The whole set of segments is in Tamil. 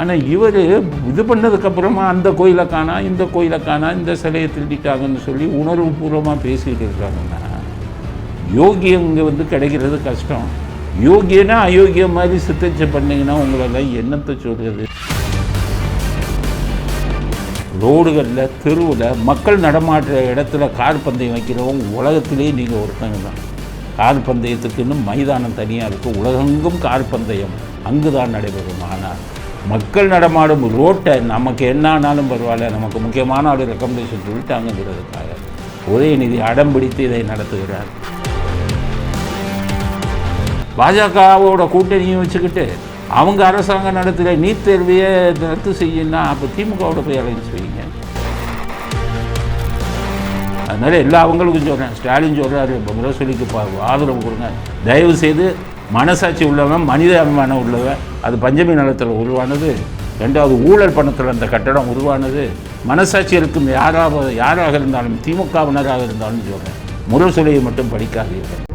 ஆனால் இவர் இது பண்ணதுக்கப்புறமா அந்த கோயிலை காணா இந்த கோயிலை காணா இந்த சிலையை திருடிட்டாங்கன்னு சொல்லி உணர்வுபூர்வமாக பேசிகிட்டு இருக்காங்கன்னா யோகியங்க வந்து கிடைக்கிறது கஷ்டம். யோகியனா அயோக்கியம் மாதிரி சித்தச்சை பண்ணிங்கன்னா உங்களெல்லாம் என்னத்தை சொல்கிறது ரோடுகளில் தெருவில் மக்கள் நடமாட்டுற இடத்துல கார் பந்தயம் வைக்கிறவங்க உலகத்திலேயே நீங்கள் ஒருத்தங்க தான். கார் பந்தயத்துக்குன்னு மைதானம் தனியாக இருக்கும் உலகெங்கும் கார் பந்தயம் அங்கு தான் நடைபெறும். ஆனால் மக்கள் நடமாடும் ரோட்டை நமக்கு என்ன ஆனாலும் பரவாயில்ல நமக்கு முக்கியமான ஆள் ரெக்கமெண்டேஷன் சொல்லிட்டாங்கிறதுக்காக உதயநிதி அடம் பிடித்து இதை நடத்துகிறார். பாஜகவோட கூட்டணியும் வச்சுக்கிட்டு அவங்க அரசாங்கம் நடத்துகிற நீட் தேர்வையே ரத்து செய்யணும்னா அப்போ திமுகவோட போய் அலைன்ஸ் வைங்க. அதனால எல்லா அவங்களுக்கும் சொல்கிறேன் ஸ்டாலின் சொல்கிறாரு இப்போ முரசொலிக்கு ஆதரவு கொடுங்க. தயவு செய்து மனசாட்சி உள்ளவன் மனித அபிமானம் உள்ளவன் அது பஞ்சமி நலத்தில் உருவானது ரெண்டாவது ஊழல் பணத்தில் அந்த கட்டடம் உருவானது மனசாட்சி இருக்கும் யாராக யாராக இருந்தாலும் திமுகவினராக இருந்தாலும் சொல்கிறேன் முரசொலியை மட்டும் படிக்காதீர்கள்.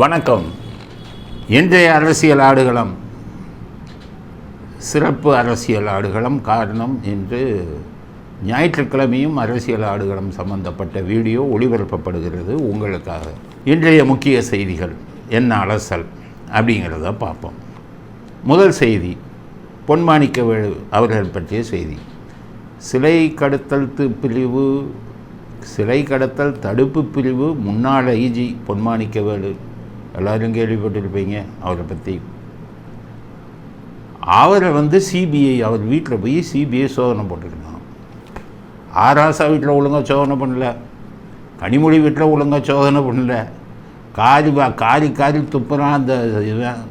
வணக்கம். இன்றைய அரசியல் ஆடுகளம் சிறப்பு அரசியல் ஆடுகளம் காரணம் இன்று ஞாயிற்றுக்கிழமையும் அரசியல் ஆடுகளம் சம்பந்தப்பட்ட வீடியோ ஒளிபரப்பப்படுகிறது உங்களுக்காக. இன்றைய முக்கிய செய்திகள் என்ன அலசல் அப்படிங்கிறத பார்ப்போம். முதல் செய்தி பொன்மாணிக்கவேலு அவர்கள் பற்றிய செய்தி. சிலை கடத்தல் பிரிவு சிலை கடத்தல் தடுப்பு பிரிவு முன்னாள் ஐஜி பொன்மாணிக்கவேலு எல்லாரும் கேள்விப்பட்டிருப்பீங்க அவரை பற்றி அவரை வந்து சிபிஐ அவர் வீட்டில் போய் சிபிஐ சோதனை போட்டிருக்காங்க ஆராசா வீட்டில் ஒழுங்காக சோதனை பண்ணல. கனிமொழி வீட்டில் ஒழுங்காக சோதனை பண்ணல. காரி வா காரி காரி துப்புறான் அந்த இவன்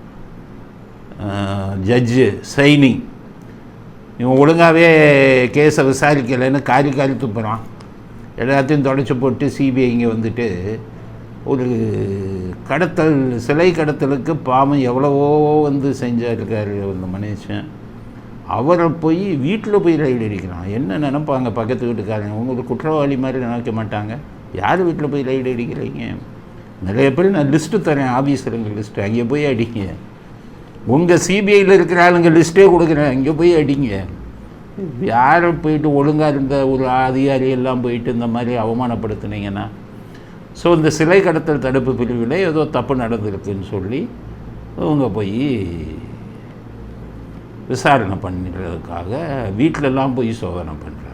ஜட்ஜு சைனி. இவன் ஒழுங்காகவே கேஸை விசாரிக்கலைன்னு காரி காரி துப்புறான். எல்லாத்தையும் தொடச்சி போட்டு சிபிஐ இங்கே வந்துட்டு ஒரு கடத்தல் சிலை கடத்தலுக்கு பாவம் எவ்வளவோ வந்து செஞ்சிருக்காரு அந்த மனுஷன். அவரை போய் வீட்டில் போய் ரைடு அடிக்கிறான் என்ன நினைப்பாங்க பக்கத்து வீட்டுக்காரங்க? உங்களுக்கு குற்றவாளி மாதிரி நினைக்க மாட்டாங்க. யார் வீட்டில் போய் ரைடு அடிக்கிறீங்க நிறைய பேர் நான் லிஸ்ட்டு தரேன் ஆஃபீஸருங்க லிஸ்ட்டு அங்கே போய் அடிங்க. உங்கள் சிபிஐயில் இருக்கிற ஆளுங்க லிஸ்ட்டே கொடுக்குறேன். அங்கே போய் அடிங்க. யாரை போயிட்டு ஒழுங்காக இருந்த ஒரு அதிகாரி எல்லாம் போயிட்டு இந்த மாதிரி அவமானப்படுத்துனீங்கன்னா ஸோ இந்த சிலை கடத்தல் தடுப்பு பிரிவில் ஏதோ தப்பு நடந்திருக்குன்னு சொல்லி அவங்க போய் விசாரணை பண்ணுறதுக்காக வீட்டிலலாம் போய் சோதனை பண்ணுறாங்க.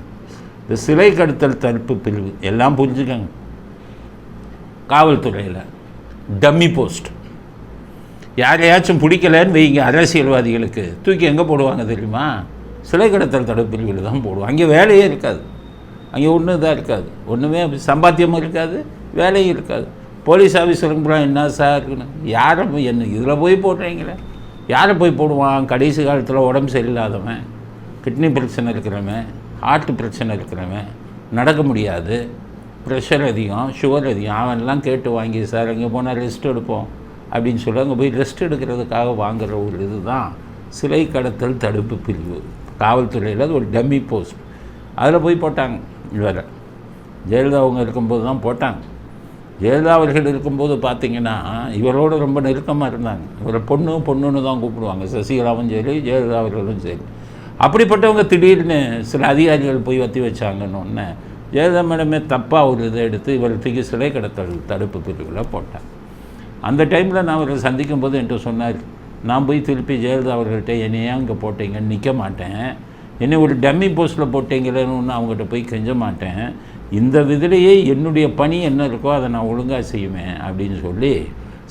இந்த சிலை கடத்தல் தடுப்பு பிரிவு எல்லாம் புரிஞ்சுக்கங்க. காவல்துறையில் டம்மி போஸ்ட். யாரையாச்சும் பிடிக்கலன்னு வைங்க அரசியல்வாதிகளுக்கு. தூக்கி எங்கே போடுவாங்க தெரியுமா? சிலை கடத்தல் தடுப்பு பிரிவில் தான் போடுவோம் அங்கே வேலையே இருக்காது. அங்கே ஒன்றும் இதாக இருக்காது. ஒன்றுமே சம்பாத்தியமும் இருக்காது. வேலையும் இருக்காது. போலீஸ் ஆஃபீஸருக்கு போனால் என்ன சார்? இருக்குன்னு யாரை போய் என்ன இதில் போய் போடுறீங்களே? யாரை போய் போடுவான்? கடைசி காலத்தில் உடம்பு சரியில்லாதவன் கிட்னி பிரச்சனை இருக்கிறவன் ஹார்ட் பிரச்சனை இருக்கிறவன் நடக்க முடியாது. ப்ரெஷர் அதிகம் சுகர் அதிகம். அவன்லாம் கேட்டு வாங்கி சார் அங்கே போனால் ரெஸ்ட் எடுப்போம். அப்படின்னு சொல்லி அங்கே போய் ரெஸ்ட் எடுக்கிறதுக்காக வாங்குகிற ஒரு இதுதான் சிலை கடத்தல் தடுப்பு பிரிவு. காவல்துறையில் அது ஒரு டம்மி போஸ்ட் அதில் போய் போட்டாங்க இவரை. ஜெயலலிதா அவங்க இருக்கும்போது தான் போட்டாங்க. ஜெயலலிதா அவர்கள் இருக்கும்போது பார்த்தீங்கன்னா இவரோட ரொம்ப நெருக்கமாக இருந்தாங்க. இவரை பொண்ணு பொண்ணுன்னு தான் கூப்பிடுவாங்க. சசிகலாவும் சரி ஜெயலலிதா அவர்களும் சரி. அப்படிப்பட்டவங்க திடீர்னு சில அதிகாரிகள் போய் வத்தி வச்சாங்கன்னு ஒன்று ஜெயலலிதா மேடமே தப்பாக ஒரு இதை எடுத்து இவர் தூக்கி சிலை கடத்தல் தடுப்பு பிரிவில் போட்டேன் அந்த டைமில் நான் அவரை சந்திக்கும் போது என்கிட்ட சொன்னார் நான் போய் திருப்பி ஜெயலலிதா அவர்கள்ட்ட என்னையே அங்கே இங்கே போட்டீங்கன்னு நிற்க மாட்டேன். என்னை ஒரு டம்மி போஸ்ட்டில் போட்டீங்களேன்னு ஒன்று அவங்ககிட்ட போய் கெஞ்ச மாட்டேன். இந்த விதிலேயே என்னுடைய பணி என்ன இருக்கோ அதை நான் ஒழுங்காக செய்வேன் அப்படின்னு சொல்லி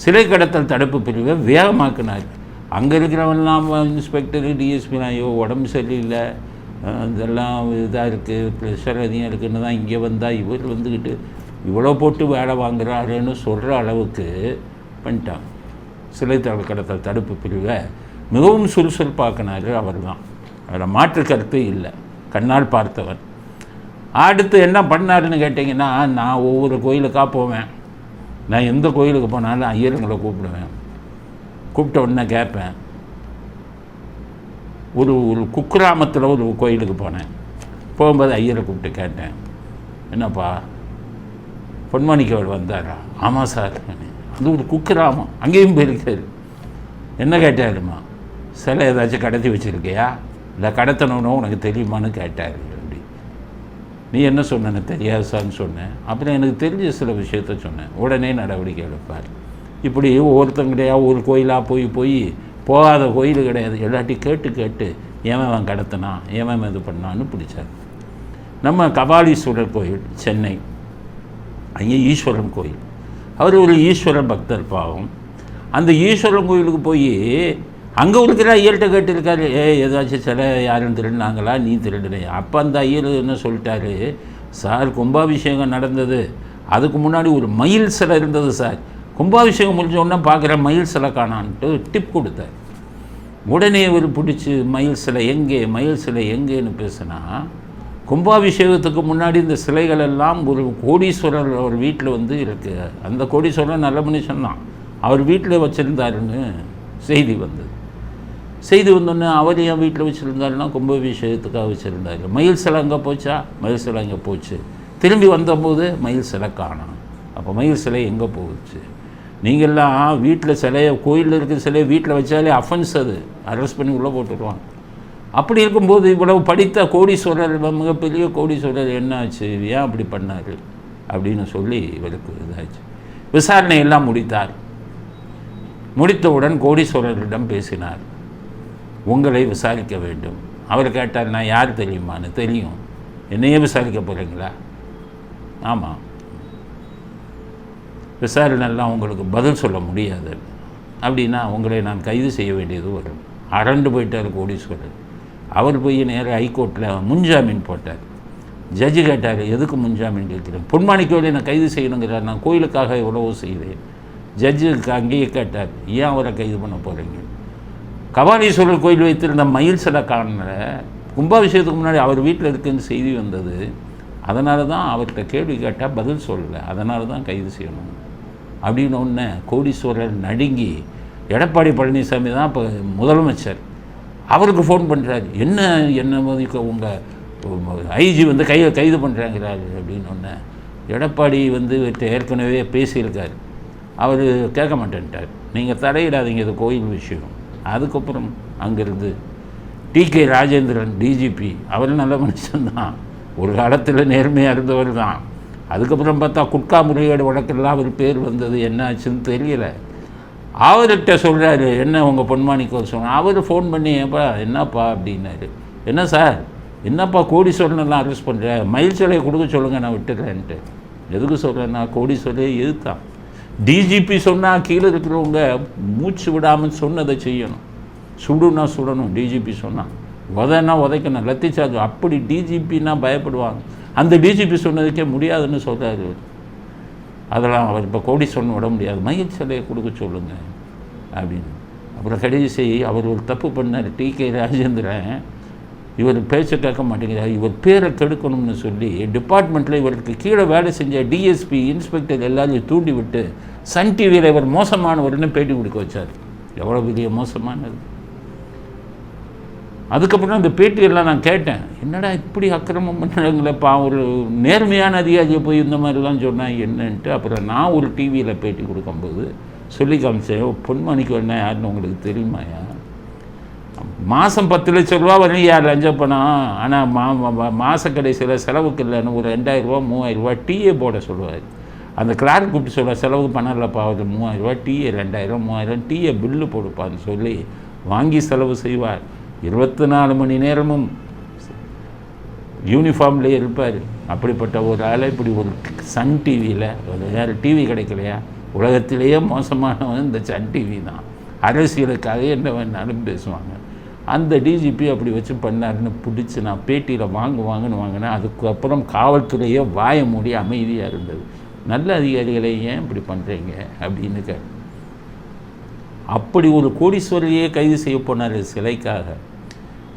சிலை கடத்தல் தடுப்பு பிரிவை வேகமாக்குனார். அங்கே இருக்கிறவெல்லாம் இன்ஸ்பெக்டர் டிஎஸ்பிலாம் ஐயோ உடம்பு சரியில்லை. இதெல்லாம் இதாக இருக்குது ப்ரெஷர் அதிகம் இருக்குன்னு தான் இங்கே வந்தால் இவர் வந்துக்கிட்டு இவ்வளோ போட்டு வேலை வாங்குறாருன்னு சொல்கிற அளவுக்கு பண்ணிட்டாங்க. சிலை தடை கடத்தல் தடுப்பு பிரிவை மிகவும் சுறுசுறுப்பாக்கினார் அவர் தான் அதில் மாற்று கருத்து இல்லை. கண்ணால் பார்த்தவர். அடுத்து என்ன பண்ணாருன்னு கேட்டிங்கன்னா நான் ஒவ்வொரு கோயிலுக்காக போவேன். நான் எந்த கோயிலுக்கு போனாலும் ஐயருங்களை கூப்பிடுவேன். கூப்பிட்ட உடனே கேட்பேன். ஒரு ஒரு குக்கிராமத்தில் ஒரு கோயிலுக்கு போனேன். போகும்போது ஐயரை கூப்பிட்டு கேட்டேன். என்னப்பா பொன்மணிக்கவர் வந்தாரா? ஆமாம் சார். அது ஒரு குக்கிராமம். அங்கேயும் போயிருக்காரு. என்ன கேட்டாருமா? சிலை ஏதாச்சும் கடத்தி வச்சுருக்கியா? இல்லை கடத்தணும்னு உனக்கு தெரியுமான்னு கேட்டார். நீ என்ன சொன்னேன்னு தெரியாது சார்னு சொன்னேன். அப்புறம் எனக்கு தெரிஞ்ச சில விஷயத்த சொன்னேன். உடனே நடவடிக்கை எடுப்பார். இப்படி ஒவ்வொருத்தங்கிட்டையா ஒரு கோயிலாக போய் போய் போகாத கோயில் கிடையாது. எல்லாட்டி கேட்டு கேட்டு ஏன் அவன் கடத்தினான் ஏன் இது பண்ணான்னு பிடிச்சார். நம்ம கபாலீஸ்வரர் கோயில் சென்னை. அங்கே ஈஸ்வரன் கோயில். அவர் ஒரு ஈஸ்வரன் பக்தர் பாவம். அந்த ஈஸ்வரன் கோயிலுக்கு போய் அங்கே இருக்கிற ஐயர்கிட்ட கேட்டிருக்காரு ஏ ஏதாச்சும் சில யாரும் திருடினாங்களா? நீ திருடுனே அப்போ அந்த ஐயர் என்ன சொல்லிட்டாரு சார் கும்பாபிஷேகம் நடந்தது. அதுக்கு முன்னாடி ஒரு மயில் சிலை இருந்தது சார். கும்பாபிஷேகம் முடிஞ்ச உடனே பார்க்குற மயில் சிலை காணான்ட்டு டிப் கொடுத்தார். உடனே இவர் பிடிச்சி மயில் சிலை எங்கே மயில் சிலை எங்கேன்னு பேசுனா கும்பாபிஷேகத்துக்கு முன்னாடி இந்த சிலைகள் எல்லாம் ஒரு கோடீஸ்வரர் அவர் வீட்டில் வந்து இருக்கு. அந்த கோடீஸ்வரர் நல்ல மனுஷன் தான். அவர் வீட்டில் வச்சுருந்தாருன்னு செய்தி வந்தது. செய்து வந்தோடனே அவர் என் வீட்டில் வச்சுருந்தாருன்னா கும்பாபிஷேகத்துக்காக வச்சுருந்தாரு. மயில் சிலை அங்கே போச்சா? மயில் சிலை அங்கே போச்சு. திரும்பி வந்தபோது மயில் சிலை காணோம். அப்போ மயில் சிலை எங்கே போச்சு? நீங்கள்லாம் வீட்டில் சிலையை கோயிலில் இருக்கிற சிலையை வீட்டில் வச்சாலே அஃபென்ஸ் அது. அரெஸ்ட் பண்ணி உள்ளே போட்டுருவாங்க. அப்படி இருக்கும்போது இவ்வளவு படித்த கோடீஸ்வரர் மிகப்பெரிய கோடீஸ்வரர் என்ன ஆச்சு ஏன் அப்படி பண்ணார்? அப்படின்னு சொல்லி இவருக்கு இதாச்சு. விசாரணையெல்லாம் முடித்தார். முடித்தவுடன் கோடீஸ்வரரிடம் பேசினார். உங்களை விசாரிக்க வேண்டும். அவர் கேட்டார் நான் யார் தெரியுமான்னு? தெரியும். என்னையே விசாரிக்க போகிறீங்களா ஆமாம் விசாரணைலாம் உங்களுக்கு பதில் சொல்ல முடியாது. அப்படின்னா உங்களை நான் கைது செய்ய வேண்டியது வரும். அரண்டு போயிட்டார் கோடீஸ்வரர். அவர் போய் நேராக ஹைகோர்ட்டில் முன்ஜாமீன் போட்டார். ஜட்ஜு கேட்டார் எதுக்கு முன்ஜாமீன் கேட்கிறேன் பொன்மாணிக்கோடு என்னை கைது செய்யணுங்கிறார். நான் கோயிலுக்காக எவ்வளவோ செய்தேன். ஜட்ஜுக்கு அங்கேயே கேட்டார் ஏன் அவரை கைது பண்ண போகிறீங்க கபாலீஸ்வரர் கோயில் வைத்திருந்த மயில் சிலை காணல கும்பாபிஷேகத்துக்கு முன்னாடி அவர் வீட்டில் இருக்குன்னு செய்தி வந்தது. அதனால தான் அவர்கிட்ட கேள்வி கேட்டால் பதில் சொல்லலை. அதனால தான் கைது செய்யணும். அப்படின்னு ஒன்று கோடீஸ்வரர் நடுங்கி எடப்பாடி பழனிசாமி தான் இப்போ முதலமைச்சர். அவருக்கு ஃபோன் பண்ணுறாரு என்ன என்ன மதிக்க உங்கள் ஐஜி வந்து கையை கைது பண்ணுறாங்கிறாரு அப்படின்னு ஒன்று எடப்பாடி வந்து இவர்கிட்ட ஏற்கனவே பேசியிருக்கார். அவர் கேட்க மாட்டேன்ட்டார். நீங்கள் தலையிடாதீங்க இது கோயில் விஷயம். அதுக்கப்புறம் அங்கேருந்து டி கே ராஜேந்திரன் டிஜிபி அவர் நல்ல மனுஷன்தான் ஒரு காலத்தில் நேர்மையாக இருந்தவர் தான். அதுக்கப்புறம் பார்த்தா குட்கா முறையீடு வழக்கெல்லாம் அவர் பேர் வந்தது என்ன ஆச்சுன்னு தெரியல. அவர்கிட்ட சொல்கிறாரு என்ன உங்கள் பொன்மாணிக்கு சொன்ன அவர் ஃபோன் பண்ணி ஏப்பா என்னப்பா? அப்படின்னாரு. என்ன சார்? என்னப்பா கோடீஸ்வரனெல்லாம் அரெஸ்ட் பண்ணுறேன் மயில் சிலையை கொடுக்க சொல்லுங்கள் நான் விட்டுறேன்ட்டு. எதுக்கு சொல்கிறேன்னா கோடீஸ்வரையை எதுத்தான் டிஜிபி சொன்னால் கீழே இருக்கிறவங்க மூச்சு விடாமல் சொன்னதை செய்யணும். சுடுனா சுடணும் டிஜிபி சொன்னால் உதனா உதைக்கணும் லத்தி சார்ஜ் அப்படி டிஜிபின்னா பயப்படுவாங்க. அந்த டிஜிபி சொன்னதுக்கே முடியாதுன்னு சொல்கிறாரு அதெல்லாம் அவர் இப்போ கோடி சொன்ன விட முடியாது. மயில் சிலையை கொடுக்க சொல்லுங்கள் அப்படின்னு. அப்புறம் கடைசி அவர் ஒரு தப்பு பண்ணார். T K Rajendran. இவர் பேச்ச கேட்க மாட்டேங்கிறார். இவர் பேரை கெடுக்கணும்னு சொல்லி டிபார்ட்மெண்ட்டில் இவருக்கு கீழே வேலை செஞ்ச டிஎஸ்பி இன்ஸ்பெக்டர் எல்லாரையும் தூண்டி விட்டு சன் டிவியில் இவர் மோசமானவர்னு பேட்டி கொடுக்க வச்சார். எவ்வளோ பெரிய மோசமானது. அதுக்கப்புறம் அந்த பேட்டியெல்லாம் நான் கேட்டேன். என்னடா இப்படி அக்கிரமம் பண்ணுறாங்களேப்பா ஒரு நேர்மையான அதிகாரியை போய் இந்த மாதிரிலாம் சொன்னால் என்னன்ட்டு அப்புறம் நான் ஒரு டிவியில் பேட்டி கொடுக்கும்போது சொல்லி காமிச்சேன். பொன்மணிக்கு என்ன யாருன்னு உங்களுக்கு தெரியுமாயா? மாதம் பத்து லட்ச ரூபா வரையும் யார் லஞ்சம் பணம் ஆனால் மா மாத கடைசியில் செலவுக்கு இல்லைன்னு ஒரு ரெண்டாயிரரூபா மூவாயிரரூபா டீயே போட சொல்லுவார். அந்த கிளார்க் கூப்பிட்டு சொல்ல செலவுக்கு பணம் இல்லைப்பா ஒரு மூவாயிரரூபா டீயே ரெண்டாயிரம் மூவாயிரம் டீயை பில்லு போடுப்பான்னு சொல்லி வாங்கி செலவு செய்வார். இருபத்தி நாலு மணி நேரமும் யூனிஃபார்ம்லேயே இருப்பார். அப்படிப்பட்ட ஒரு ஆளை இப்படி ஒரு சன் டிவியில் ஒரு வேறு டிவி கிடைக்கலையா? உலகத்திலேயே மோசமானவன் இந்த சன் டிவி தான். அரசியலுக்காக என்ன வேணாலும் பேசுவாங்க. அந்த டிஜிபி அப்படி வச்சு பண்ணாருன்னு பிடிச்சி நான் பேட்டியில் வாங்குவாங்கன்னு வாங்கினேன் அதுக்கப்புறம் காவல்துறையே வாய மூடி அமைதியாக இருந்தது. நல்ல அதிகாரிகளை ஏன் இப்படி பண்ணுறீங்க அப்படின்னு கே அப்படி ஒரு கோடீஸ்வரரையே கைது செய்ய போனார் சிலைக்காக.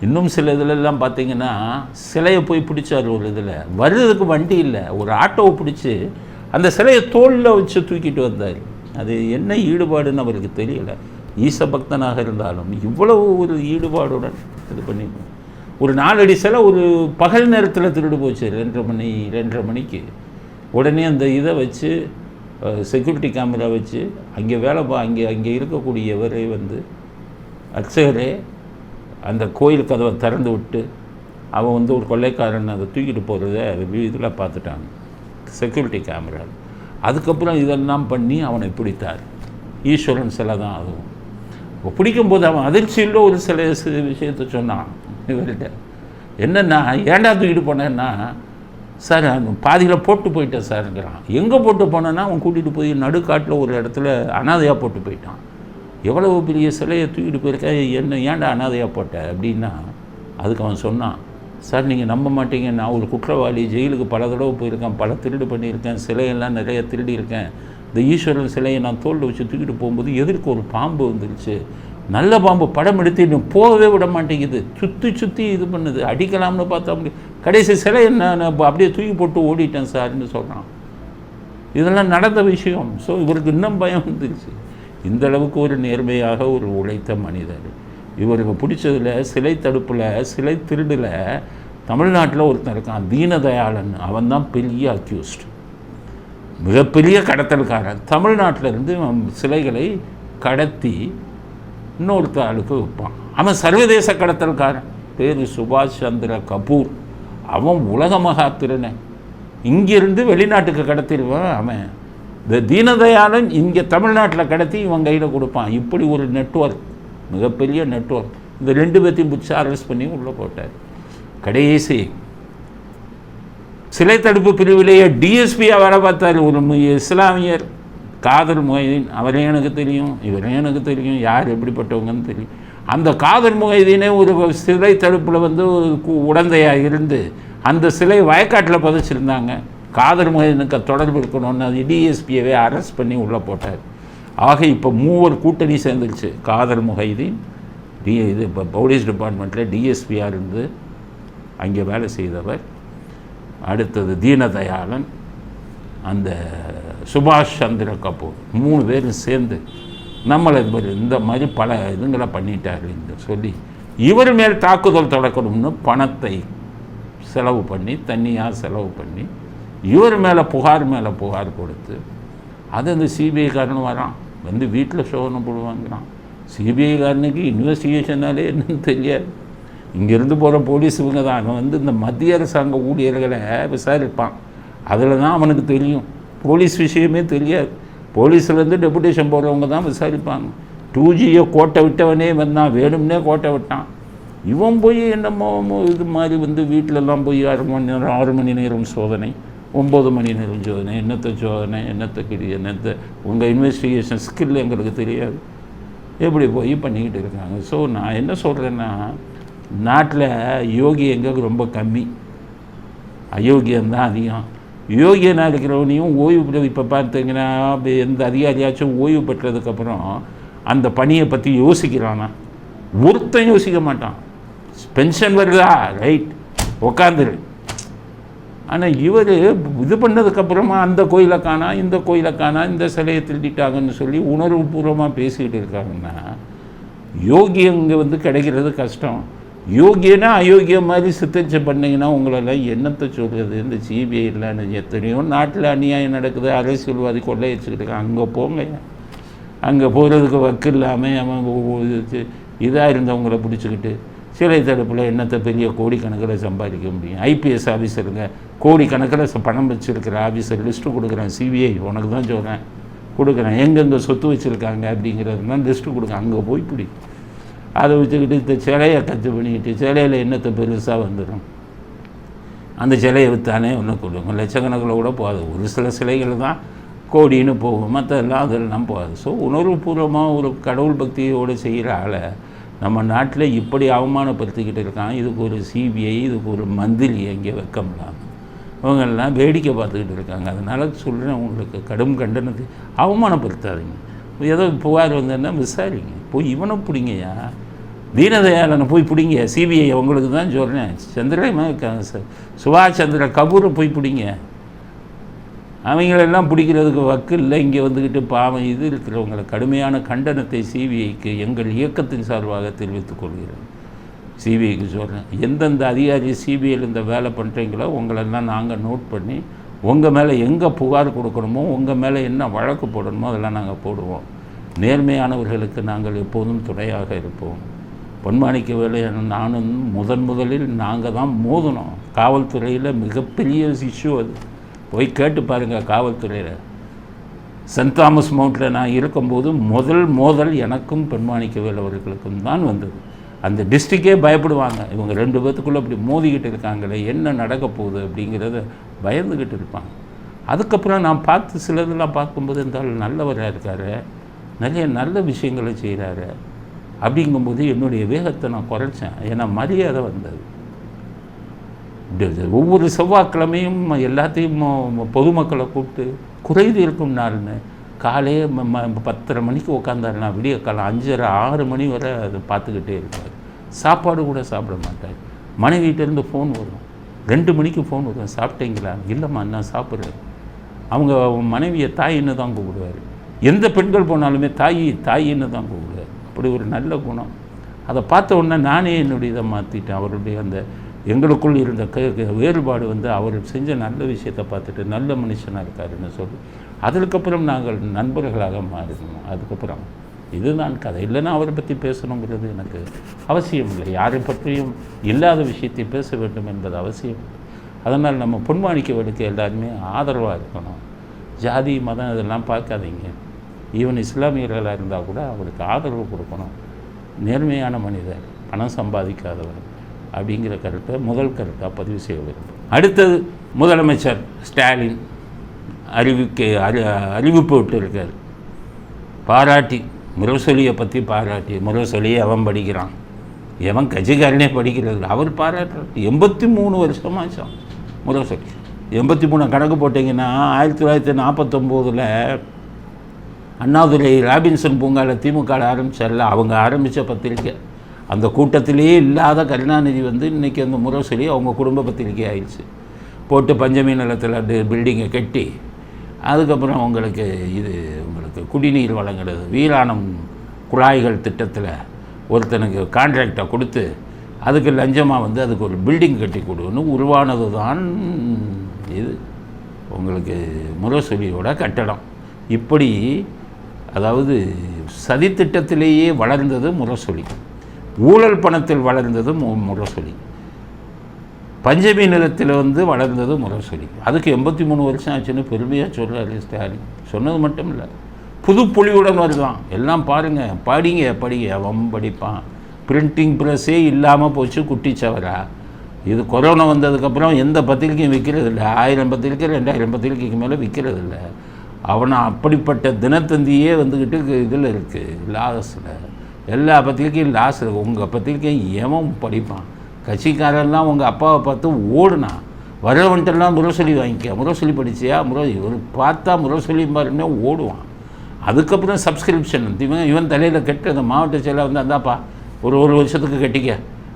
இன்னும் சில இதிலெல்லாம் பார்த்தீங்கன்னா சிலையை போய் பிடிச்சார் ஒரு இதில். வர்றதுக்கு வண்டி இல்லை. ஒரு ஆட்டோவை பிடிச்சி அந்த சிலையை தோளில் வச்சு தூக்கிட்டு வந்தார். அது என்ன ஈடுபாடுன்னு அவருக்கு தெரியல. ஈச பக்தனாக இருந்தாலும் இவ்வளவு ஒரு ஈடுபாடுடன் இது பண்ணி ஒரு நாலடி சில ஒரு பகல் நேரத்தில் திருடு போச்சு ரெண்டரை மணி ரெண்டரை மணிக்கு. உடனே அந்த இதை வச்சு செக்யூரிட்டி கேமரா வச்சு அங்கே வேலை பா அங்கே அங்கே இருக்கக்கூடியவரே வந்து அர்ச்சகரே அந்த கோயில் கதவை திறந்து விட்டு அவன் வந்து ஒரு கொள்ளைக்காரன் அதை தூக்கிட்டு போகிறத இதில் பார்த்துட்டாங்க. செக்யூரிட்டி கேமரா அதுக்கப்புறம் இதெல்லாம் பண்ணி அவனை பிடித்தார். ஈஸ்வரன் சிலை தான் அதுவும். பிடிக்கும்போது அவன் அதிர்ச்சியில் ஒரு சில விஷயத்த விஷயத்தை சொன்னான். இவர்கிட்ட என்னென்னா ஏன்டா தூக்கிட்டு போனேன்னா சார் அவன் பாதியில் போட்டு போயிட்டேன் சார்ங்கிறான். எங்கே போட்டு போனேன்னா அவன் கூட்டிகிட்டு போய் நடுக்காட்டில் ஒரு இடத்துல அனாதையாக போட்டு போயிட்டான். எவ்வளவு பெரிய சிலையை தூக்கிட்டு போயிருக்க என்ன ஏன்டா அனாதையாக போட்ட? அப்படின்னா அதுக்கு அவன் சொன்னான் சார் நீங்கள் நம்ப மாட்டீங்க. நான் ஒரு குற்றவாளி ஜெயிலுக்கு பல தடவை போயிருக்கேன் பல திருடு பண்ணியிருக்கேன் சிலையெல்லாம் நிறைய திருடி இருக்கேன் இந்த ஈஸ்வரன் சிலையை நான் தோளில் வச்சு தூக்கிட்டு போகும்போது எதிர்க்கு ஒரு பாம்பு வந்துருச்சு. நல்ல பாம்பு படம் எடுத்து இன்னும் போகவே விட மாட்டேங்குது. சுற்றி சுற்றி இது பண்ணுது. அடிக்கலாம்னு பார்த்தா அப்படி. கடைசி சிலை என்ன நான் அப்படியே தூக்கி போட்டு ஓடிட்டேன் சார்னு சொல்கிறான் இதெல்லாம் நடந்த விஷயம். ஸோ இவருக்கு இன்னும் பயம் வந்துருச்சு. இந்த அளவுக்கு ஒரு நேர்மையாக ஒரு உழைத்த மனிதர். இவருக்கு பிடிச்சதில் சிலை தடுப்பில் சிலை திருடில் தமிழ்நாட்டில் ஒருத்தன் இருக்கான் தீனதயாளன். அவன் தான் பெரிய அக்யூஸ்ட் மிகப்பெரிய கடத்தல்காரன். தமிழ்நாட்டில் இருந்து சிலைகளை கடத்தி இன்னொருத்த ஆளுக்கு விற்பான். அவன் சர்வதேச கடத்தல்காரன். பேர் சுபாஷ் சந்திர கபூர். அவன் உலக மகா இங்கிருந்து வெளிநாட்டுக்கு கடத்திடுவான் அவன். இந்த தீனதயாளன் இங்கே தமிழ்நாட்டில் கடத்தி இவன் கையில் கொடுப்பான். இப்படி ஒரு நெட்வொர்க் மிகப்பெரிய நெட்வொர்க் இந்த ரெண்டு பேர்த்தையும் பிடிச்சி அரெஸ்ட் பண்ணி உள்ளே போட்டார். கடைசி சிலை தடுப்பு பிரிவிலேயே டிஎஸ்பியாக வேலை பார்த்தார். ஒரு மு- இஸ்லாமியர். காதல் முகைதீன். அவரே எனக்கு தெரியும். இவரே எனக்கு தெரியும். யார் எப்படிப்பட்டவங்கன்னு தெரியும். அந்த காதல் முகைதீனே ஒரு சிலை தடுப்பில் வந்து கு- உடந்தையாக இருந்து அந்த சிலை வயக்காட்டில் பதிச்சிருந்தாங்க. காதல் முகைதீனுக்கு தொடர்பு இருக்கணும்னு அது டிஎஸ்பியவே அரெஸ்ட் பண்ணி உள்ளே போட்டார். ஆக இப்போ மூவர் கூட்டணி சேர்ந்துருச்சு. காதல் முகைதீன் டி இது இப்போ போலீஸ் டிபார்ட்மெண்ட்டில் டிஎஸ்பியாக இருந்து அங்கே வேலை செய்தவர் அடுத்தது தீனதயாளன் அந்த சுபாஷ் சந்திர கபூர் மூணு பேரும் சேர்ந்து நம்மளை இது மாதிரி இந்த மாதிரி பல இதுங்களை பண்ணிட்டாரு என்று சொல்லி இவர் மேல் தாக்குதல் தொடக்கணும்னு பணத்தை செலவு பண்ணி தண்ணியாக செலவு பண்ணி இவர் மேலே புகார் மேலே புகார் கொடுத்து அது அந்த சிபிஐக்காரன் வரான். வந்து வீட்டில் சோதனை போடுவாங்கிறான் சிபிஐக்காரனுக்கு இன்வெஸ்டிகேஷனாலே என்னன்னு தெரியாது. இங்கேருந்து போகிற போலீஸ் இவங்க தான். அவன் வந்து இந்த மத்திய அரசாங்க ஊழியர்களை விசாரிப்பான். அதில் தான் அவனுக்கு தெரியும். போலீஸ் விஷயமே தெரியாது. போலீஸ்லேருந்து டெபுடேஷன் போகிறவங்க தான் விசாரிப்பாங்க. டூ ஜியை கோட்டை விட்டவனே வந்தான். வேணும்னே கோட்டை விட்டான். இவன் போய் என்னமோ இது மாதிரி வந்து வீட்டிலலாம் போய் ஆறு மணி நேரம் ஆறு மணி நேரம் சோதனை ஒம்பது மணி நேரம் சோதனை என்னத்தை சோதனை என்னத்தை கிடி என்னத்தை உங்கள் இன்வெஸ்டிகேஷன் ஸ்கில் எங்களுக்கு தெரியாது. எப்படி போய் பண்ணிக்கிட்டு இருக்காங்க? ஸோ நான் என்ன சொல்கிறேன்னா நாட்டில் யோகி எங்களுக்கு ரொம்ப கம்மி. அயோக்கியம்தான் அதிகம். யோகியனாக இருக்கிறவனையும் ஓய்வு பெற்றது இப்போ பார்த்தீங்கன்னா அப்படி எந்த அதிகாரியாச்சும் ஓய்வு பெற்றதுக்கப்புறம் அந்த பணியை பற்றி யோசிக்கிறானா? ஒருத்தன் யோசிக்க மாட்டான். பென்ஷன் வருதா? ரைட் உக்காந்துரு. ஆனால் இவர் இது பண்ணதுக்கப்புறமா அந்த கோயிலை காணா இந்த கோயிலை காணா இந்த சிலையை திருடிட்டாங்கன்னு சொல்லி உணர்வுபூர்வமாக பேசிக்கிட்டு இருக்காங்கன்னா யோகியங்க வந்து கிடைக்கிறது கஷ்டம். யோகியனா அயோக்கியம் மாதிரி சித்தரிச்சை பண்ணிங்கன்னா உங்களெல்லாம் என்னத்தை சொல்கிறது இந்த சிபிஐ இல்லைன்னு எத்தனையோ நாட்டில் அநியாயம் நடக்குது அரசியல்வாதி கொள்ளையடிச்சுக்கிட்டு இருக்கான் அங்கே போங்க. அங்கே போகிறதுக்கு வக்கு இல்லாமல் அவன் இதாக இருந்தவங்கள பிடிச்சிக்கிட்டு சிலை தடுப்பில் என்னத்தை பெரிய கோடிக்கணக்கில் சம்பாதிக்க முடியும்? ஐபிஎஸ் ஆஃபீஸருங்க கோடிக்கணக்கில் பணம் வச்சுருக்கிற ஆஃபீஸர் லிஸ்ட்டு கொடுக்குறேன். சிபிஐ உனக்கு தான் சொல்கிறேன் கொடுக்குறேன். எங்கெங்கே சொத்து வச்சுருக்காங்க அப்படிங்கிறதுலாம் லிஸ்ட்டு கொடுங்க. அங்கே போய் பிடி. அதை வச்சுக்கிட்டு இந்த சிலையை கற்று பண்ணிக்கிட்டு சிலையில் என்னத்தை பெருசாக வந்துடும் அந்த சிலையை விற்றானே ஒன்று கொடுங்க. லட்சக்கணக்கில் கூட போகாது. ஒரு சில சிலைகள் தான் கோடின்னு போகும். மற்றெல்லாம் அதெல்லாம் போகாது. ஸோ உணர்வுபூர்வமாக ஒரு கடவுள் பக்தியோடு செய்கிற ஆளை நம்ம நாட்டில் இப்படி அவமானப்படுத்திக்கிட்டு இருக்கான். இதுக்கு ஒரு சிபிஐ இதுக்கு ஒரு மந்திரி எங்கே வைக்க முடியாமல் இவங்கெல்லாம் வேடிக்கை பார்த்துக்கிட்டு இருக்காங்க. அதனால் சொல்கிறேன் உங்களுக்கு கடும் கண்டனத்தை அவமானப்படுத்தாதீங்க. ஏதோ புகார் வந்ததுன்னா விசாரிங்க. போய் இவனை பிடிங்கய்யா. தீனதயாளனை போய் பிடிங்க. சிபிஐ உங்களுக்கு தான் சொல்கிறேன் சந்திரமா சுபாஷ் சந்திர கபூரை போய் பிடிங்க. அவங்களெல்லாம் பிடிக்கிறதுக்கு வக்கு இல்லை. இங்கே வந்துக்கிட்டு பாவம் இது இருக்கிறவங்களை கடுமையான கண்டனத்தை சிபிஐக்கு எங்கள் இயக்கத்தின் சார்பாக தெரிவித்துக் கொள்கிறேன். சிபிஐக்கு சொல்கிறேன் எந்தெந்த அதிகாரி சிபிஐயில் இந்த வேலை பண்ணுறீங்களோ உங்களெல்லாம் நாங்கள் நோட் பண்ணி உங்கள் மேலே எங்கே புகார் கொடுக்கணுமோ உங்கள் மேலே என்ன வழக்கு போடணுமோ அதெல்லாம் நாங்கள் போடுவோம். நேர்மையானவர்களுக்கு நாங்கள் எப்போதும் துணையாக இருப்போம். பொன்மாணிக்க வேலையான நானும் முதன் முதலில் நாங்கள் தான் மோதினோம். காவல்துறையில் மிகப்பெரிய இஷ்யூ அது. போய் கேட்டு பாருங்கள் காவல்துறையில். சென்ட் தாமஸ் மவுண்டில் நான் இருக்கும்போது முதல் மோதல் எனக்கும் பெண்மாணிக்கவேல் அவர்களுக்கும் தான் வந்தது. அந்த டிஸ்ட்ரிக்டே பயப்படுவாங்க. இவங்க ரெண்டு பேர்த்துக்குள்ளே அப்படி மோதிக்கிட்டு இருக்காங்களே என்ன நடக்க போகுது அப்படிங்கிறத பயந்துக்கிட்டு இருப்பாங்க. அதுக்கப்புறம் நான் பார்த்து சிலதெல்லாம் பார்க்கும்போது இருந்தாலும் நல்லவராக இருக்கார். நிறைய நல்ல விஷயங்களை செய்கிறாரு அப்படிங்கும்போது என்னுடைய வேகத்தை நான் குறைச்சேன். ஏன்னா மரியாதை வந்தது. ஒவ்வொரு செவ்வாய்க்கிழமையும் எல்லாத்தையும் ம- பொதுமக்களை கூப்பிட்டு குறைது இருக்கும் நாள்னு காலையே ம- ம- பத்தரை மணிக்கு உட்காந்தாருனா விடிய காலம் அஞ்சரை ஆறு மணி வரை அதை பார்த்துக்கிட்டே இருப்பார். சாப்பாடு கூட சாப்பிட மாட்டார். மனைவியிட்டேருந்து ஃபோன் வரும். ரெண்டு மணிக்கு ஃபோன் வரும். சாப்பிட்டீங்களா? இல்லைம்மா நான் சாப்பிட்றேன். அவங்க மனைவியை தாயின்னு தான் கூப்பிடுவார்? எந்த பெண்கள் போனாலுமே தாயி தாயின்னு தான் கூப்பிடுவார் அப்படி ஒரு நல்ல குணம். அதை பார்த்த உடனே நானே என்னுடைய இதை மாற்றிட்டேன் அவருடைய அந்த எங்களுக்குள் இருந்த க வேறுபாடு வந்து அவர் செஞ்ச நல்ல விஷயத்தை பார்த்துட்டு நல்ல மனுஷனாக இருக்காருன்னு சொல்லி அதற்கப்புறம் நாங்கள் நண்பர்களாக மாறினோம். அதுக்கப்புறம் இதுதான் கதை. இல்லைன்னா அவரை பற்றி பேசணுங்கிறது எனக்கு அவசியம் இல்லை. யாரை பற்றியும் இல்லாத விஷயத்தை பேச வேண்டும் என்பது அவசியம். அதனால் நம்ம பொன்மாணிக்க வேலைக்கு எல்லாருமே ஆதரவாக இருக்கணும். ஜாதி மதம் இதெல்லாம் பார்க்காதீங்க. ஈவன் இஸ்லாமியர்களாக இருந்தால் கூட அவருக்கு ஆதரவு கொடுக்கணும். நேர்மையான மனிதர் பணம் சம்பாதிக்காதவர் அப்படிங்கிற கருத்தை முதல் கருத்தாக பதிவு செய்ய விரும்புகிறேன் அடுத்தது முதலமைச்சர் ஸ்டாலின் அறிவிக்க அறி அறிவிப்பு விட்டு இருக்கார் பாராட்டி முரசொலியை பற்றி பாராட்டி முரசொலியை அவன் படிக்கிறான். எவன் கட்சிக்காரனே படிக்கிறது? அவர் பாராட்டுறார். எண்பத்தி மூணு வருஷமாச்சான் முரசொலி. எண்பத்தி மூணு கணக்கு போட்டிங்கன்னா ஆயிரத்தி தொள்ளாயிரத்தி நாற்பத்தொம்போதில் அண்ணாதுரை ராபின்சன் பூங்காவில் திமுக ஆரம்பித்தார்ல அவங்க ஆரம்பித்த பத்திரிக்கை. அந்த கூட்டத்திலேயே இல்லாத கருணாநிதி வந்து இன்றைக்கி அந்த முரசொலி அவங்க குடும்ப பத்திரிக்கை ஆயிடுச்சு. போட்டு பஞ்சமி நிலத்தில் பில்டிங்கை கட்டி அதுக்கப்புறம் உங்களுக்கு இது உங்களுக்கு குடிநீர் வழங்குறது வீராணம் குழாய்கள் திட்டத்தில் ஒருத்தனுக்கு கான்ட்ராக்டை கொடுத்து அதுக்கு லஞ்சமாக வந்து அதுக்கு ஒரு பில்டிங் கட்டி கொடுன்னு உருவானது தான் இது. உங்களுக்கு முரசொலியோட கட்டடம். இப்படி அதாவது சதித்திட்டத்திலேயே வளர்ந்தது முரசொலி. ஊழல் பணத்தில் வளர்ந்தது மு- முரசொலி. பஞ்சமி நிலத்தில் வந்து வளர்ந்தது முரசொலி. அதுக்கு எண்பத்தி மூணு வருஷம் ஆச்சுன்னு பெருமையாக சொல்கிறாரு ஸ்டாலின். சொன்னது மட்டும் இல்லை புது பொலிவுடன் வருதான் எல்லாம் பாருங்கள் படிங்க படிங்க. அவன் படிப்பான். பிரிண்டிங் ப்ரெஸ்ஸே இல்லாமல் போச்சு குட்டிச்சவரா. இது கொரோனா வந்ததுக்கப்புறம் எந்த பத்திரிக்கையும் விற்கிறது இல்லை ஆயிரம் பத்திரிக்கை ரெண்டாயிரம் பத்திரிக்கைக்கு மேலே விற்கிறது இல்லை அவனை அப்படிப்பட்ட தினத்தந்தியே வந்துக்கிட்டு இதில் இருக்குது லாஸில். எல்லா பத்திரிக்கையும் லாஸ் இருக்குது உங்கள் பத்திரிக்கையும் எவன் படிப்பான். கட்சிக்காரெல்லாம் உங்கள் அப்பாவை பார்த்து ஓடுனான் வரவன்ட்டெல்லாம் முரசொலி வாங்கிக்க. முரசொலி படிச்சியா? முர இவன் பார்த்தா முரசொலி மாதிரினே ஓடுவான். அதுக்கப்புறம் சப்ஸ்கிரிப்ஷன் இவன் இவன் தலையில் கட்டு அந்த மாவட்ட செயலாக வந்து அந்தாப்பா ஒரு ஒரு வருஷத்துக்கு கட்டிக்க.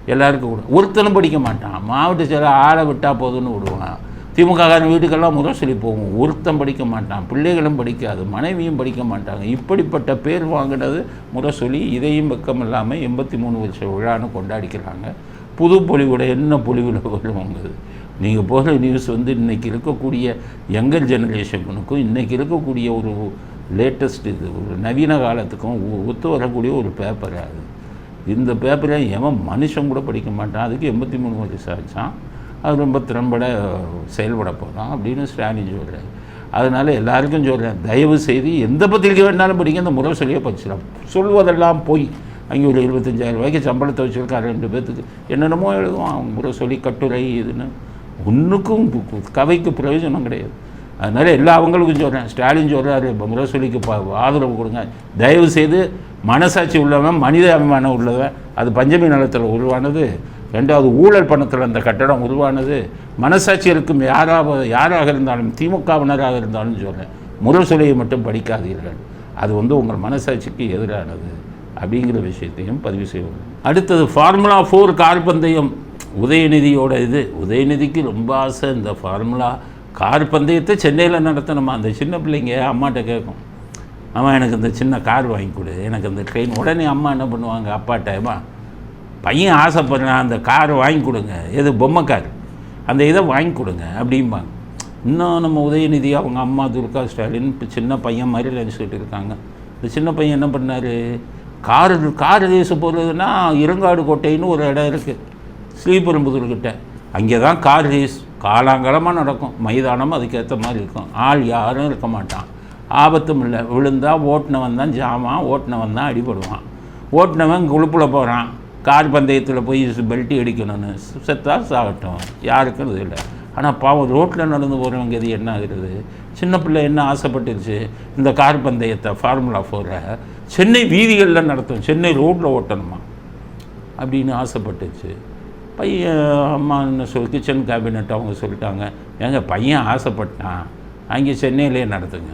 எல்லாருக்கும் கூட. ஒருத்தனும் படிக்க மாட்டான். மாவட்ட செயலாக ஆளை விட்டால் போதும்னு விடுவான். திமுககாரன் வீட்டுக்கெல்லாம் முரசொலி போகும். ஒருத்தன் படிக்க மாட்டான் பிள்ளைகளும் படிக்காது மனைவியும் படிக்க மாட்டாங்க. இப்படிப்பட்ட பேர் வாங்கினது முரசொலி. இதையும் வெக்கம் இல்லாமல் எண்பத்தி மூணு வருஷம் விழான்னு கொண்டாடிக்கிறாங்க. புது பொலிவோட என்ன பொலிவில் வருவாங்க நீங்கள் போகிற நியூஸ் வந்து இன்றைக்கி இருக்கக்கூடிய யங்கர் ஜெனரேஷனுக்கும் இன்றைக்கி இருக்கக்கூடிய ஒரு லேட்டஸ்ட் இது ஒரு நவீன காலத்துக்கும் ஒத்து வரக்கூடிய ஒரு பேப்பர் அது. இந்த பேப்பரை எவன் மனுஷன் கூட படிக்க மாட்டான். அதுக்கு எண்பத்தி மூணு வருஷம் ஆச்சான் அது ரொம்ப திறம்பட செயல்பட போகிறான் அப்படின்னு ஸ்டாலின் சொல்கிறார் அதனால் எல்லாருக்கும் சொல்கிறேன் தயவு செய்து எந்த பத்திரிக்கை வேணாலும் படிங்க அந்த முறை சொல்லியே படிச்சிடலாம் சொல்வதெல்லாம் போய் அங்கே ஒரு இருபத்தஞ்சாயிரம் ரூபாய்க்கு சம்பளத்தை வச்சுருக்காரு ரெண்டு பேர்த்துக்கு என்னென்னமோ எழுதுவான் முறை சொல்லி கட்டுரை இதுன்னு. ஒன்றுக்கும் கவைக்கு பிரயோஜனம் கிடையாது. அதனால் எல்லா அவங்களுக்கும் சொல்கிறேன் ஸ்டாலின் சொல்கிறாரு இப்போ முரசொலிக்கு ஆதரவு கொடுங்க. தயவு செய்து மனசாட்சி உள்ளவன் மனித அபிமானம் உள்ளவன் அது பஞ்சமி நிலத்தில் உருவானது ரெண்டாவது ஊழல் பணத்தில் அந்த கட்டடம் உருவானது. மனசாட்சி இருக்கும் யாராக யாராக இருந்தாலும் திமுகவினராக இருந்தாலும் சொல்கிறேன் முரசொலியை மட்டும் படிக்காதீர்கள். அது வந்து உங்கள் மனசாட்சிக்கு எதிரானது அப்படிங்கிற விஷயத்தையும் பதிவு செய்வோம். அடுத்தது ஃபார்முலா ஃபோர் கார் பந்தயம். உதயநிதியோட இது. உதயநிதிக்கு ரொம்ப ஆசை. இந்த ஃபார்முலா கார் பந்தயத்தை சென்னையில் நடத்தணுமா? அந்த சின்ன பிள்ளைங்க அம்மாட்ட கேட்கும். அவன் எனக்கு இந்த சின்ன கார் வாங்கி கொடு. எனக்கு இந்த ட்ரெயின் உடனே அம்மா என்ன பண்ணுவாங்க? அப்பா டைமாக பையன் ஆசைப்படுறான் அந்த கார் வாங்கி கொடுங்க. எது பொம்மை கார்? அந்த இதை வாங்கி கொடுங்க அப்படிம்பாங்க. இன்னும் நம்ம உதயநிதி அவங்க அம்மா துர்கா ஸ்டாலின் இப்போ சின்ன பையன் மாதிரி நினச்சிக்கிட்டு இருக்காங்க. இந்த சின்ன பையன் என்ன பண்ணார்? கார் கார் ரேஸ் போகிறதுனா இருங்காடு கோட்டைன்னு ஒரு இடம் இருக்குது ஸ்ரீபெரும்புதூர்கிட்ட. அங்கே தான் கார் ரேஸ் காலாங்காலமாக நடக்கும் மைதானம் அதுக்கேற்ற மாதிரி இருக்கும். ஆள் யாரும் இருக்க மாட்டான். ஆபத்தும் இல்லை. விழுந்தால் ஓட்டினவன் தான் ஜாமான் ஓட்டினவன் தான் அடிபடுவான். ஓட்டினவன் குழுப்பில் போகிறான் கார் பந்தயத்தில் போய் பெல்ட்டி அடிக்கணும்னு செத்தா சாகட்டும். யாருக்கும் இது இல்லை. ஆனால் பாவம் ரோட்டில் நடந்து போகிறவங்க இது என்ன ஆகுறது? சின்ன பிள்ளை என்ன ஆசைப்பட்டுருச்சு? இந்த கார் பந்தயத்தை ஃபார்முலா ஃபோரை சென்னை வீதிகளில் நடத்தும் சென்னை ரோட்டில் ஓட்டணுமா? அப்படின்னு ஆசைப்பட்டுச்சு. பையன் அம்மா என்ன சொல்லி கிச்சன் கேபினட் அவங்க சொல்லிட்டாங்க. ஏங்க பையன் ஆசைப்பட்டான். அங்கே சென்னையிலே நடத்துங்க.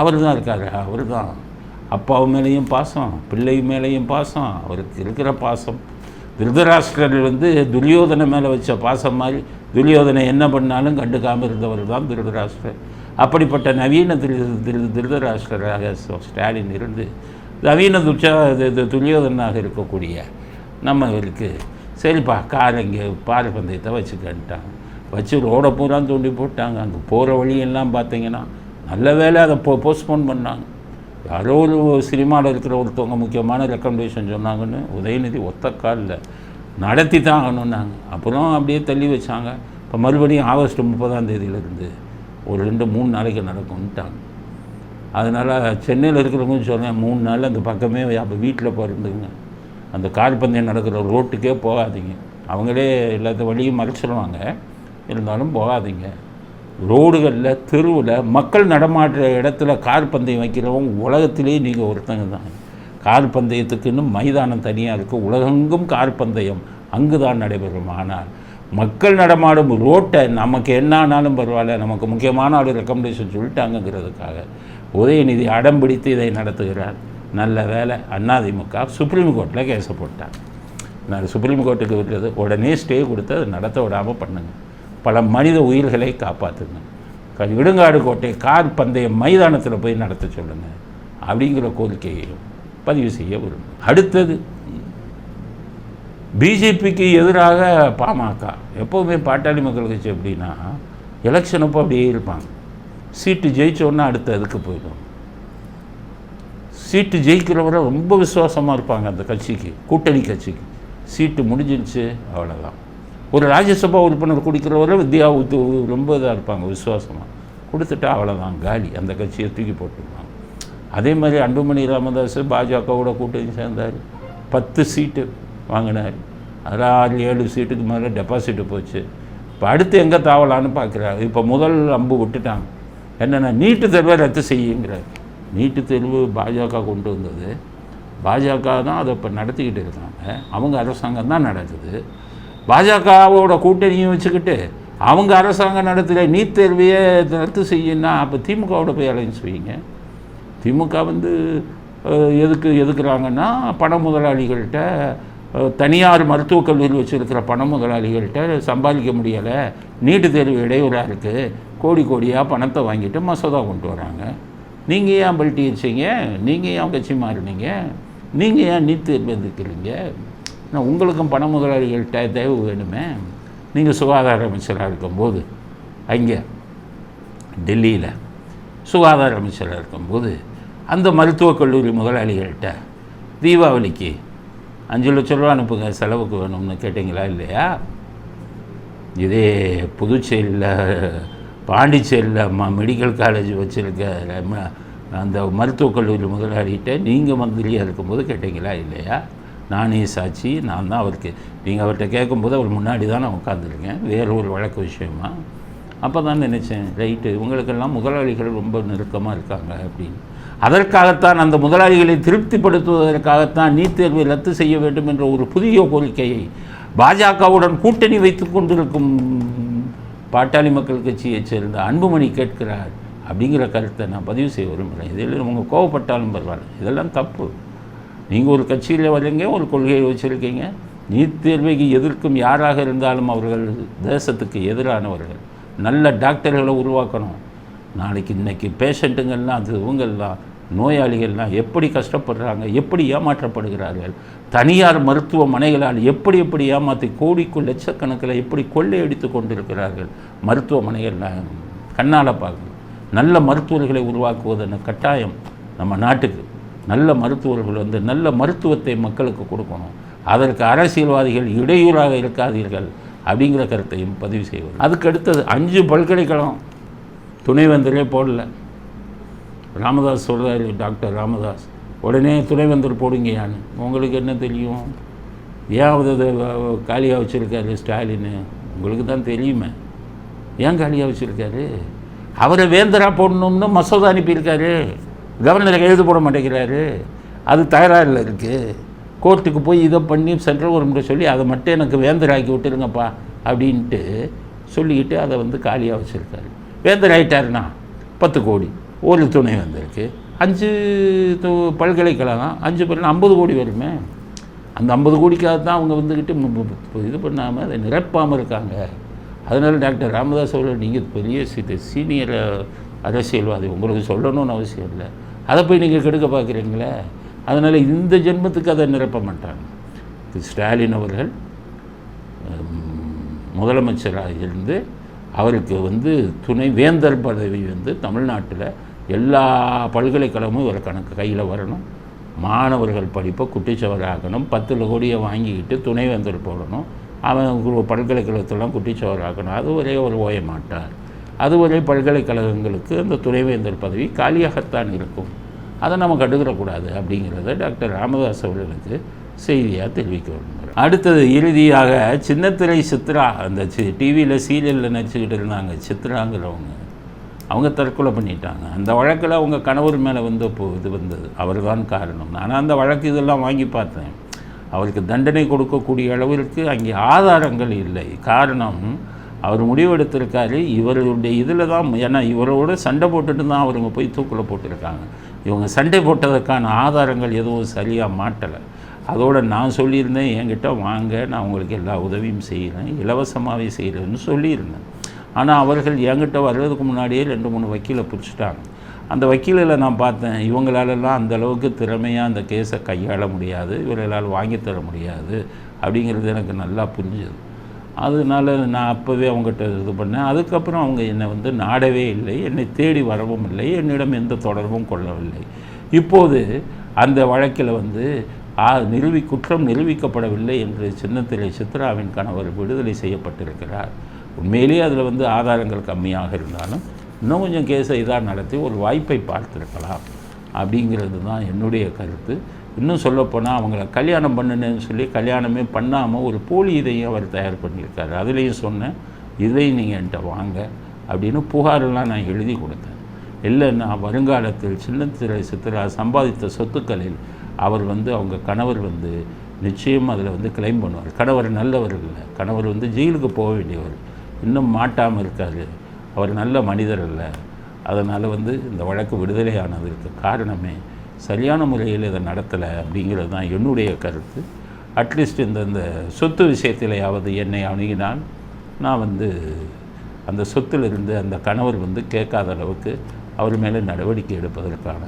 அவர் தான் இருக்காரு அவர் தான் அப்பாவு மேலேயும் பாசம் பிள்ளை மேலேயும் பாசம் அவருக்கு இருக்கிற பாசம். திருதராஷ்டிரர் வந்து துரியோதனை மேலே வச்ச பாசம் மாதிரி துரியோதனை என்ன பண்ணாலும் கண்டுக்காமல் இருந்தவர் தான் திருதராஷ்டிரர். அப்படிப்பட்ட நவீன திரு திரு திருதராஷ்டிரராக ஸ்டாலின் இருந்து நவீன துச்சா இது- துரியோதனாக இருக்கக்கூடிய நம்ம சரிப்பா கார் இங்கே பாறை பந்தயத்தை வச்சுக்கன்ட்டாங்க வச்சு ரோடை பூரா தூண்டி போட்டாங்க. அங்கே போகிற வழியெல்லாம் பார்த்தீங்கன்னா நல்ல வேலை அதை போ போஸ்ட்போன் பண்ணாங்க. யாரோ ஒரு சினிமாவில் இருக்கிற ஒருத்தவங்க முக்கியமான ரெக்கமெண்டேஷன் சொன்னாங்கன்னு உதயநிதி ஒத்த காலில் நடத்தி தான் ஆகணுன்னாங்க அப்புறம் அப்படியே தள்ளி வச்சாங்க. இப்போ மறுபடியும் ஆகஸ்ட் முப்பதாம் தேதியிலேருந்து ஒரு ரெண்டு மூணு நாளைக்கு நடக்கும்ட்டாங்க. அதனால் சென்னையில் இருக்கிறவங்க சொன்னேன் மூணு நாள் அந்த பக்கமே அப்போ வீட்டில் பிறந்துங்க அந்த கால் பந்தயம் நடக்கிற ரோட்டுக்கே போகாதீங்க. அவங்களே எல்லாத்த வழியும் மறைச்சிடுவாங்க இருந்தாலும் போகாதீங்க. ரோடுகளில் தெருவில் மக்கள் நடமாடுற இடத்துல கார் பந்தயம் வைக்கிறவங்க உலகத்திலே நீங்கள் ஒருத்தங்க தான். கார் பந்தயத்துக்குன்னு மைதானம் தனியாக இருக்குது உலகெங்கும் கார் பந்தயம் அங்கு தான் நடைபெறும். ஆனால் மக்கள் நடமாடும் ரோட்டை நமக்கு என்ன ஆனாலும் பரவாயில்ல. நமக்கு முக்கியமான ஒரு ரெக்கமெண்டேஷன் சொல்லிட்டாங்கங்கிறதுக்காக உதயநிதி அடம் பிடித்து இதை நடத்துகிறார். நல்ல வேலை அதிமுக சுப்ரீம் கோர்ட்டில் கேஸை போட்டார் நான் சுப்ரீம் கோர்ட்டுக்கு விட்டது. உடனே ஸ்டே கொடுத்து அதை நடத்த விடாமல் பண்ணுங்கள் பல மனித உயிர்களை காப்பாற்றுங்க க- இடுங்காடு கோட்டை கார் பந்தய மைதானத்தில் போய் நடத்த சொல்லுங்கள் அப்படிங்கிற கோரிக்கையையும் பதிவு செய்ய விரும்புகிறேன் அடுத்தது பிஜேபிக்கு எதிராக பாமக எப்போவுமே பாட்டாளி மக்கள் கட்சி எப்படின்னா எலெக்ஷன் அப்போ அப்படியே இருப்பாங்க. சீட்டு ஜெயிச்சோன்னா அடுத்த அதுக்கு போயிடும் சீட்டு ஜெயிக்கிறவரை ரொம்ப விசுவாசமாக இருப்பாங்க அந்த கட்சிக்கு கூட்டணி கட்சிக்கு. சீட்டு முடிஞ்சிருச்சு அவ்வளோதான் ஒரு ராஜ்யசபா உறுப்பினர் குடிக்கிறவரை வித்யா உத்து ரொம்ப இதாக இருப்பாங்க விசுவாசமாக கொடுத்துட்டா அவ்வளோதான் காலி. அந்த கட்சியை தூக்கி போட்டுருவாங்க. அதே மாதிரி அன்புமணி ராமதாஸ் பாஜகவோட கூட்டணி சேர்ந்தார். பத்து சீட்டு வாங்கினார். அதில் ஆறு ஏழு சீட்டுக்கு மேலே டெபாசிட்டு போச்சு. இப்போ அடுத்து எங்கே தாவலான்னு பார்க்குறாரு இப்போ முதல் அம்பு விட்டுட்டாங்க. என்னென்னா நீட்டு தேர்வை ரத்து செய்யுங்கிறார். நீட்டு தேர்வு பாஜக கொண்டு வந்தது. பாஜக தான் அதை இப்போ நடத்திக்கிட்டு இருக்காங்க. அவங்க அரசாங்கம் தான் நடக்குது பாஜகவோட கூட்டணியும் வச்சுக்கிட்டு அவங்க அரசாங்கம் நடத்துகிற நீட் தேர்வையே ரத்து செய்யுன்னா அப்போ திமுகவோட போய் அலைன்ஸ் வைங்க. திமுக வந்து எதுக்கு எதுக்குறாங்கன்னா பண முதலாளிகள்கிட்ட தனியார் மருத்துவக் கல்லூரி வச்சுருக்கிற பண முதலாளிகள்கிட்ட சம்பாதிக்க முடியலை. நீட்டு தேர்வு இடையூறாக இருக்குது கோடி கோடியாக பணத்தை வாங்கிட்டு மசோதா கொண்டு வராங்க. நீங்கள் ஏன் பல்ட்டி வச்சிங்க நீங்கள் ஏன் கட்சி மாறினீங்க? நீங்கள் ஏன் நீட் தேர்வு எதிர்க்கிறீங்க ஆனால் உங்களுக்கும் பண முதலாளிகள்கிட்ட தேவை வேணுமே. நீங்கள் சுகாதார அமைச்சராக இருக்கும்போது அங்கே டெல்லியில் சுகாதார அமைச்சராக இருக்கும்போது அந்த மருத்துவக் கல்லூரி முதலாளிகள்கிட்ட தீபாவளிக்கு அஞ்சு லட்ச ரூபா அனுப்புங்க செலவுக்கு வேணும்னு கேட்டிங்களா இல்லையா? இதே புதுச்சேரியில் பாண்டிச்சேரியில் ம மெடிக்கல் காலேஜ் வச்சுருக்க அந்த மருத்துவக் கல்லூரி முதலாளிகிட்ட நீங்கள் மந்திரியாக இருக்கும்போது கேட்டிங்களா இல்லையா? நானே சாட்சி நான் தான் அவருக்கு. நீங்கள் அவர்கிட்ட கேட்கும்போது அவர் முன்னாடி தான் நான் உட்காந்துருக்கேன் வேறு ஒரு வழக்கு விஷயமா? அப்போ தான் நினச்சேன் ரைட்டு இவங்களுக்கெல்லாம் முதலாளிகள் ரொம்ப நெருக்கமாக இருக்காங்க அப்படின்னு. அதற்காகத்தான் அந்த முதலாளிகளை திருப்திப்படுத்துவதற்காகத்தான் நீட் தேர்வை ரத்து செய்ய வேண்டும் என்ற ஒரு புதிய கோரிக்கையை பாஜகவுடன் கூட்டணி வைத்து கொண்டிருக்கும் பாட்டாளி மக்கள் கட்சியைச் சேர்ந்த அன்புமணி கேட்கிறார். அப்படிங்கிற கருத்தை நான் பதிவு செய்ய விரும்புகிறேன். இதில் அவங்க கோவப்பட்டாலும் பரவாயில்ல. இதெல்லாம் தப்பு. நீங்கள் ஒரு கட்சியில் வரீங்க ஒரு கொள்கையை வச்சுருக்கீங்க. நீட் தேர்வைக்கு எதிர்க்கும் யாராக இருந்தாலும் அவர்கள் தேசத்துக்கு எதிரானவர்கள். நல்ல டாக்டர்களை உருவாக்கணும். நாளைக்கு இன்றைக்கி பேஷண்ட்டுங்கள்லாம் அது இவங்கெல்லாம் நோயாளிகள்லாம் எப்படி கஷ்டப்படுறாங்க எப்படி ஏமாற்றப்படுகிறார்கள்? தனியார் மருத்துவமனைகளால் எப்படி எப்படி ஏமாற்றி கோடிக்குள் லட்சக்கணக்கில் எப்படி கொள்ளையடித்து கொண்டிருக்கிறார்கள்? மருத்துவமனைகள்லாம் கண்ணால் பார்க்கணும். நல்ல மருத்துவர்களை உருவாக்குவதென கட்டாயம் நம்ம நாட்டுக்கு. நல்ல மருத்துவர்கள் வந்து நல்ல மருத்துவத்தை மக்களுக்கு கொடுக்கணும். அதற்கு அரசியல்வாதிகள் இடையூறாக இருக்காதீர்கள் அப்படிங்கிற கருத்தையும் பதிவு செய்வது. அதுக்கு அடுத்தது அஞ்சு பல்கலைக்கழகம் துணைவேந்தரே போடல. ராமதாஸ் சொல்கிறாரு டாக்டர் ராமதாஸ் உடனே துணைவேந்தர் போடுங்கயான்னு உங்களுக்கு என்ன தெரியும்? ஏன் அதை காலியாக வச்சுருக்காரு ஸ்டாலின். உங்களுக்கு தான் தெரியுமே. ஏன் காலியாக வச்சுருக்காரு? அவரை வேந்தராக போடணும்னு மசோதா அனுப்பியிருக்காரு. கவர்னர் எழுத போட மாட்டேங்கிறாரு. அது தகராறில் இருக்குது கோர்ட்டுக்கு போய் இதை பண்ணி சென்ட்ரல் கவர்மெண்ட்டை சொல்லி அதை மட்டும் எனக்கு வேந்தராக்கி விட்டுருங்கப்பா அப்படின்ட்டு சொல்லிக்கிட்டு அதை வந்து காலியாக வச்சுருக்காரு. வேந்தர் ஆகிட்டாருனா பத்து கோடி. ஒரு துணை வந்திருக்கு. அஞ்சு து- பல்கலைக்கழகம் அஞ்சு பேர் ஐம்பது கோடி வருமே. அந்த ஐம்பது கோடிக்காக தான் அவங்க வந்துக்கிட்டு இது பண்ணாமல் அதை நிரப்பாமல் இருக்காங்க. அதனால் டாக்டர் ராமதாஸ் அவர்கள் நீங்கள் பெரிய சீனியர் அரசியல்வாதி உங்களுக்கு சொல்லணும்னு அவசியம் இல்லை. அதை போய் நீங்கள் கெடுக்க பார்க்குறீங்களே? அதனால் இந்த ஜென்மத்துக்கு அதை நிரப்ப மாட்டாங்க திரு ஸ்டாலின் அவர்கள் முதலமைச்சராக இருந்து அவருக்கு வந்து துணை வேந்தர் பதவி வந்து தமிழ்நாட்டில் எல்லா பல்கலைக்கழகமும் இவர் கணக்கு கையில் வரணும். மாணவர்கள் படிப்பை குட்டிச்சவராக்கணும் பத்தில் கோடியை வாங்கிக்கிட்டு துணைவேந்தர் போடணும். அவன் ஒரு பல்கலைக்கழகத்தெல்லாம் குட்டிச்சவராக்கணும் அது ஒரே ஒரு ஓய மாட்டார் அதுவரை பல்கலைக்கழகங்களுக்கு அந்த துணைவேந்தர் பதவி காலியாகத்தான் இருக்கும். அதை நம்ம கண்டுக்கிடக்கூடாது அப்படிங்கிறத டாக்டர் ராமதாஸ் அவர்களுக்கு செய்தியாக தெரிவிக்க விரும்புகிறேன் அடுத்தது இறுதியாக சின்னத்திரை சித்ரா அந்த டிவியில் சீரியலில் நடிச்சுக்கிட்டு இருந்தாங்க சித்ராங்கிறவங்க. அவங்க தற்கொலை பண்ணிட்டாங்க. அந்த வழக்கில் அவங்க கணவர் மேலே வந்து இப்போ இது வந்தது. அவர் தான் காரணம். நான் அந்த வழக்கு இதெல்லாம் வாங்கி பார்த்தேன். அவருக்கு தண்டனை கொடுக்கக்கூடிய அளவிற்கு அங்கே ஆதாரங்கள் இல்லை. காரணம் அவர் முடிவெடுத்திருக்காரு. இவருடைய இதில் தான் ஏன்னா இவரோட சண்டை போட்டுட்டு தான் அவருங்க போய் தூக்கில் போட்டிருக்காங்க. இவங்க சண்டை போட்டதற்கான ஆதாரங்கள் எதுவும் சரியாக மாட்டலை. அதோடு நான் சொல்லியிருந்தேன் என்கிட்ட வாங்க நான் உங்களுக்கு எல்லா உதவியும் செய்கிறேன் இலவசமாகவே செய்கிறேன்னு சொல்லியிருந்தேன். ஆனால் அவர்கள் என்கிட்ட வர்றதுக்கு முன்னாடியே ரெண்டு மூணு வக்கீலை பிடிச்சிட்டாங்க. அந்த வக்கீலில் நான் பார்த்தேன். இவங்களாலெல்லாம் அந்தளவுக்கு திறமையாக அந்த கேஸை கையாள முடியாது. இவர்களால் வாங்கித் தர முடியாது. அப்படிங்கிறது எனக்கு நல்லா புரிஞ்சுது. அதனால நான் அப்போவே அவங்ககிட்ட இது பண்ணேன். அதுக்கப்புறம் அவங்க என்னை வந்து நாடவே இல்லை. என்னை தேடி வரவும் இல்லை. என்னிடம் எந்த தொடர்பும் கொள்ளவில்லை. இப்போது அந்த வழக்கில் வந்து நிரூபி குற்றம் நிரூபிக்கப்படவில்லை என்று சின்னத்திரை சித்ராவின் கணவர் விடுதலை செய்யப்பட்டிருக்கிறார். உண்மையிலேயே அதில் வந்து ஆதாரங்கள் கம்மியாக இருந்தாலும் இன்னும் கொஞ்சம் கேஸை இதாக நடத்தி ஒரு வாய்ப்பை பார்த்துருக்கலாம். அப்படிங்கிறது தான் என்னுடைய கருத்து. இன்னும் சொல்லப்போனால் அவங்கள கல்யாணம் பண்ணுனேன்னு சொல்லி கல்யாணமே பண்ணாமல் ஒரு போலி இதையும் அவர் தயார் பண்ணியிருக்காரு. அதுலேயும் சொன்னேன் இதையும் நீங்கள் என்கிட்ட வாங்க அப்படின்னு புகாரெல்லாம் நான் எழுதி கொடுத்தேன். இல்லைன்னா வருங்காலத்தில் சின்னத்திரை சித்திரா சம்பாதித்த சொத்துக்களில் அவர் வந்து அவங்க கணவர் வந்து நிச்சயம் அதில் வந்து கிளைம் பண்ணுவார். கணவர் நல்லவர் இல்லை. கணவர் வந்து ஜெயிலுக்கு போக வேண்டியவர். இன்னும் மாட்டாமல் இருக்காரு. அவர் நல்ல மனிதர் இல்லை. அதனால் வந்து இந்த வழக்கு விடுதலையானதற்கு காரணமே சரியான முறையில் இதை நடத்தலை அப்படிங்கிறது தான் என்னுடைய கருத்து. அட்லீஸ்ட் இந்த இந்த சொத்து விஷயத்திலேயாவது என்னை அணுகினால் நான் வந்து அந்த சொத்திலிருந்து அந்த கணவர் வந்து கேட்காத அளவுக்கு அவர் மேலே நடவடிக்கை எடுப்பதற்கான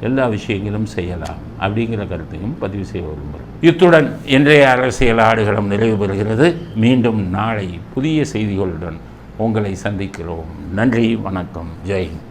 எல்லா விஷயங்களும் செய்யலாம் அப்படிங்கிற கருத்தையும் பதிவு செய்ய விரும்புகிறேன். இத்துடன் இன்றைய அரசியல் ஆடுகளம் நிறைவு பெறுகிறது. மீண்டும் நாளை புதிய செய்திகளுடன் உங்களை சந்திக்கிறோம். நன்றி வணக்கம். ஜெய்